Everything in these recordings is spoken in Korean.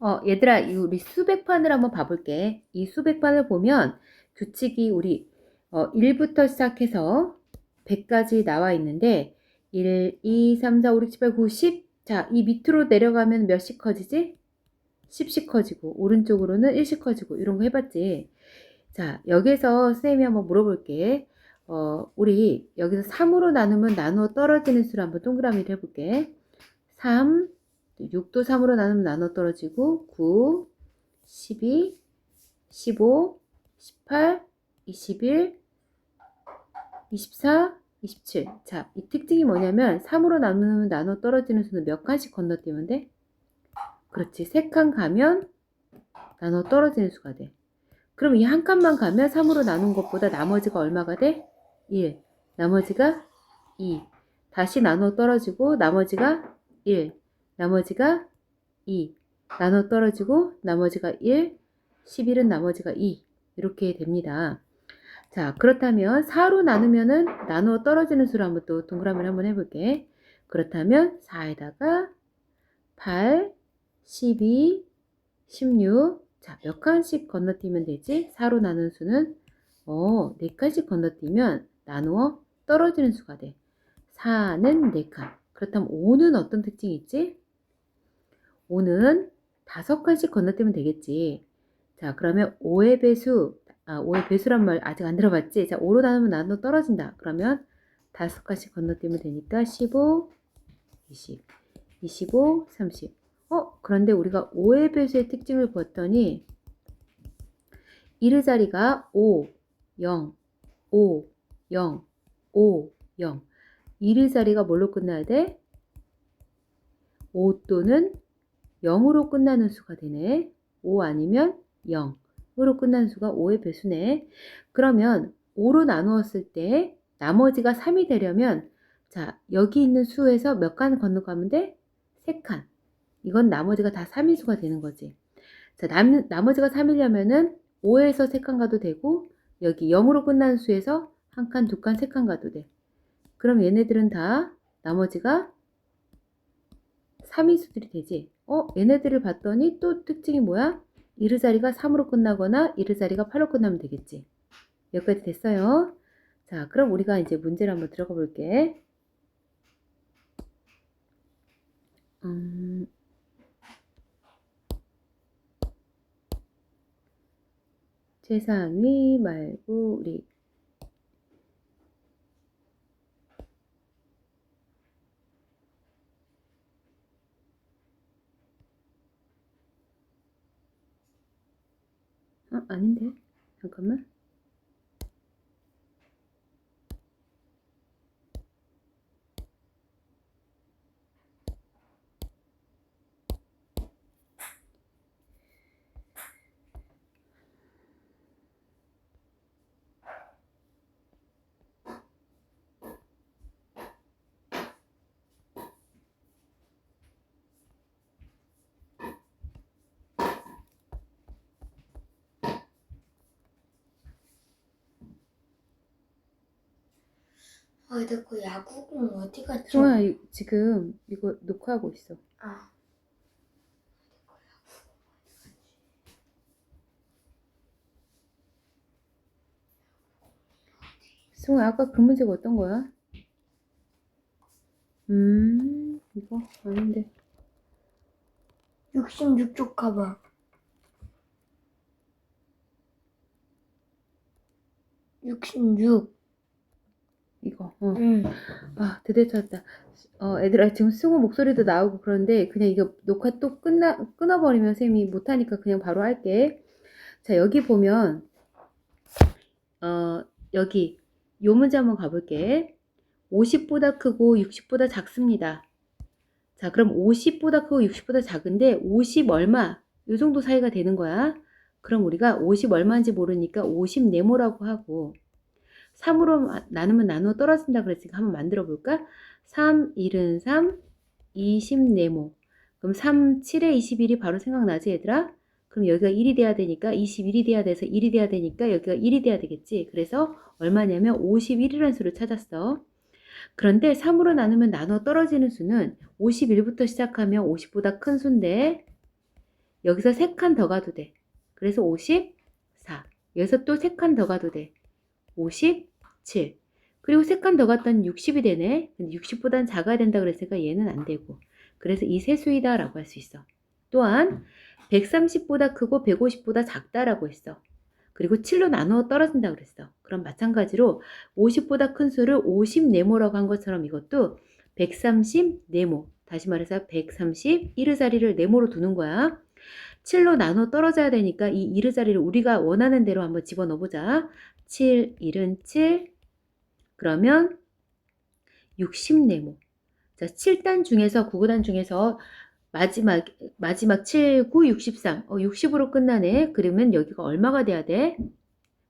어, 얘들아, 이 우리 수백판을 한번 봐볼게. 이 수백판을 보면 규칙이 우리 어, 1부터 시작해서 100까지 나와 있는데 1, 2, 3, 4, 5, 6, 7, 8, 9, 10. 자, 이 밑으로 내려가면 몇씩 커지지? 10씩 커지고 오른쪽으로는 1씩 커지고 이런 거 해봤지? 자, 여기서 선생님이 한번 물어볼게. 어, 우리 여기서 3으로 나누면 나누어 떨어지는 수를 한번 동그라미를 해볼게. 3, 6도 3으로 나누면 나눠 떨어지고 9, 12, 15, 18, 21, 24, 27. 자, 이 특징이 뭐냐면 3으로 나누면 나눠 떨어지는 수는 몇 칸씩 건너뛰면 돼? 그렇지. 3칸 가면 나눠 떨어지는 수가 돼. 그럼 이 한 칸만 가면 3으로 나눈 것보다 나머지가 얼마가 돼? 1. 나머지가 2. 다시 나눠 떨어지고 나머지가 1. 나머지가 2. 나눠 떨어지고 나머지가 1. 11은 나머지가 2. 이렇게 됩니다. 자, 그렇다면 4로 나누면은 나누어 떨어지는 수를 한번 또 동그라미를 한번 해볼게. 그렇다면 4에다가 8, 12, 16. 자, 몇 칸씩 건너뛰면 되지? 4로 나눈 수는 어, 4칸씩 건너뛰면 나누어 떨어지는 수가 돼. 4는 4칸. 그렇다면 5는 어떤 특징이 있지? 5는 5칸씩 건너뛰면 되겠지. 자, 그러면 5의 배수, 아, 5의 배수란 말 아직 안 들어봤지? 자, 5로 나누면 나눠 떨어진다. 그러면 5칸씩 건너뛰면 되니까 15, 20, 25, 30. 어, 그런데 우리가 5의 배수의 특징을 보았더니 1의 자리가 5, 0, 5, 0, 5, 0. 1의 자리가 뭘로 끝나야 돼? 5 또는 0으로 끝나는 수가 되네. 5 아니면 0으로 끝나는 수가 5의 배수네. 그러면 5로 나누었을 때 나머지가 3이 되려면 자 여기 있는 수에서 몇 칸 건너가면 돼? 3칸. 이건 나머지가 다 3의 수가 되는 거지. 자 남, 나머지가 3이려면은 5에서 3칸 가도 되고 여기 0으로 끝나는 수에서 한 칸, 두 칸, 세칸 가도 돼. 그럼 얘네들은 다 나머지가 3위수들이 되지. 어, 얘네들을 봤더니 또 특징이 뭐야? 이르 자리가 3으로 끝나거나 이르 자리가 8로 끝나면 되겠지. 여기까지 됐어요. 자, 그럼 우리가 이제 문제를 한번 들어가 볼게. 음, 최상위 말고 우리 어, 아닌데. 잠깐만. 아, 근데 그 야구공 어디 갔죠? 승아 지금 이거 녹화하고 있어. 아, 승아 아까 그 문제가 어떤 거야? 음, 이거 아닌데. 66쪽 가봐. 육십육. 이거. 어. 응. 아, 드디어 찾았다. 어, 애들아, 지금 승우 목소리도 나오고 그런데 그냥 이거 녹화 또 끝나, 끊어버리면 쌤이 못하니까 그냥 바로 할게. 자, 여기 보면, 어, 여기, 요 문제 한번 가볼게. 50보다 크고 60보다 작습니다. 자, 그럼 50보다 크고 60보다 작은데 50 얼마? 요 정도 사이가 되는 거야. 그럼 우리가 50 얼마인지 모르니까 50 네모라고 하고 3으로 나누면 나누어 떨어진다 그랬으니까 한번 만들어 볼까? 3, 1은 3, 20 네모. 그럼 3, 7에 21이 바로 생각나지 얘들아? 그럼 여기가 1이 돼야 되니까 21이 돼야 돼서 1이 돼야 되니까 여기가 1이 돼야 되겠지. 그래서 얼마냐면 51이라는 수를 찾았어. 그런데 3으로 나누면 나눠 떨어지는 수는 51부터 시작하면 50보다 큰 수인데 여기서 3칸 더 가도 돼. 그래서 54. 여기서 또 3칸 더 가도 돼. 57. 그리고 3칸 더 갔더니 60이 되네. 근데 60보다는 작아야 된다 그랬으니까 얘는 안 되고. 그래서 이 세수이다 라고 할 수 있어. 또한 130보다 크고 150보다 작다라고 했어. 그리고 7로 나누어 떨어진다 그랬어. 그럼 마찬가지로 50보다 큰 수를 50 네모라고 한 것처럼 이것도 130 네모. 다시 말해서 130 이르 자리를 네모로 두는 거야. 7로 나눠 떨어져야 되니까 이 이르 자리를 우리가 원하는 대로 한번 집어넣어 보자. 7, 1은 7. 그러면 60 네모. 자, 7단 중에서 9단 중에서 마지막 마지막 7, 9, 63. 어, 60으로 끝나네. 그러면 여기가 얼마가 돼야 돼?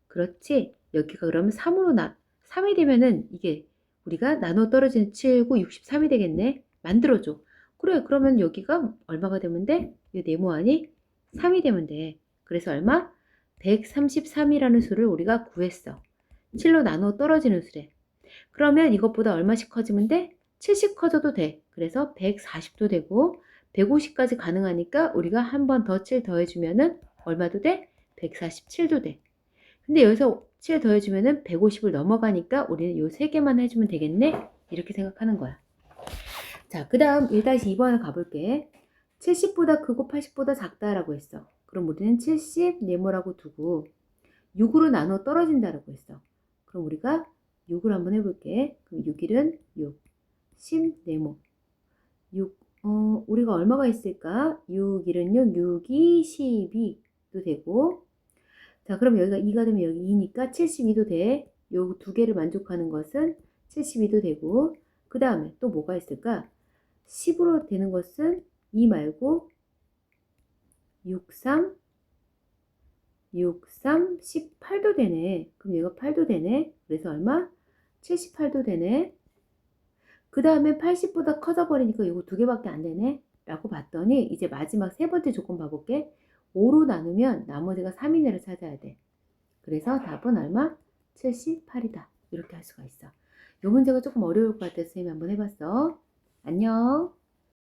그렇지. 여기가 그러면 3으로 나 3이 되면은 이게 우리가 나눠 떨어지는 7, 9, 63이 되겠네. 만들어 줘. 그래. 그러면 여기가 얼마가 되면 돼? 이 네모 안이 3이 되면 돼. 그래서 얼마? 133이라는 수를 우리가 구했어. 7로 나눠 떨어지는 수래. 그러면 이것보다 얼마씩 커지면 돼? 70 커져도 돼. 그래서 140도 되고 150까지 가능하니까 우리가 한 번 더 7 더해주면은 얼마도 돼? 147도 돼. 근데 여기서 7 더해주면은 150을 넘어가니까 우리는 요 세 개만 해주면 되겠네? 이렇게 생각하는 거야. 자, 그 다음 1-2번을 가볼게. 70보다 크고 80보다 작다라고 했어. 그럼 우리는 70 네모라고 두고 6으로 나눠 떨어진다라고 했어. 그럼 우리가 6을 한번 해볼게. 그럼 6일은 6, 10 네모. 6, 어, 우리가 얼마가 있을까? 6일은요, 6, 2, 12도 되고. 자, 그럼 여기가 2가 되면 여기 2니까 72도 돼. 요 두 개를 만족하는 것은 72도 되고. 그 다음에 또 뭐가 있을까? 10으로 되는 것은 2 말고 6, 3, 6, 3, 18도 되네. 그럼 얘가 8도 되네. 그래서 얼마? 78도 되네. 그 다음에 80보다 커져 버리니까 이거 두 개밖에 안 되네. 라고 봤더니 이제 마지막 세 번째 조건 봐볼게. 5로 나누면 나머지가 3이네를 찾아야 돼. 그래서 답은 얼마? 78이다. 이렇게 할 수가 있어. 이 문제가 조금 어려울 것 같아서 선생님이 한번 해봤어. 안녕.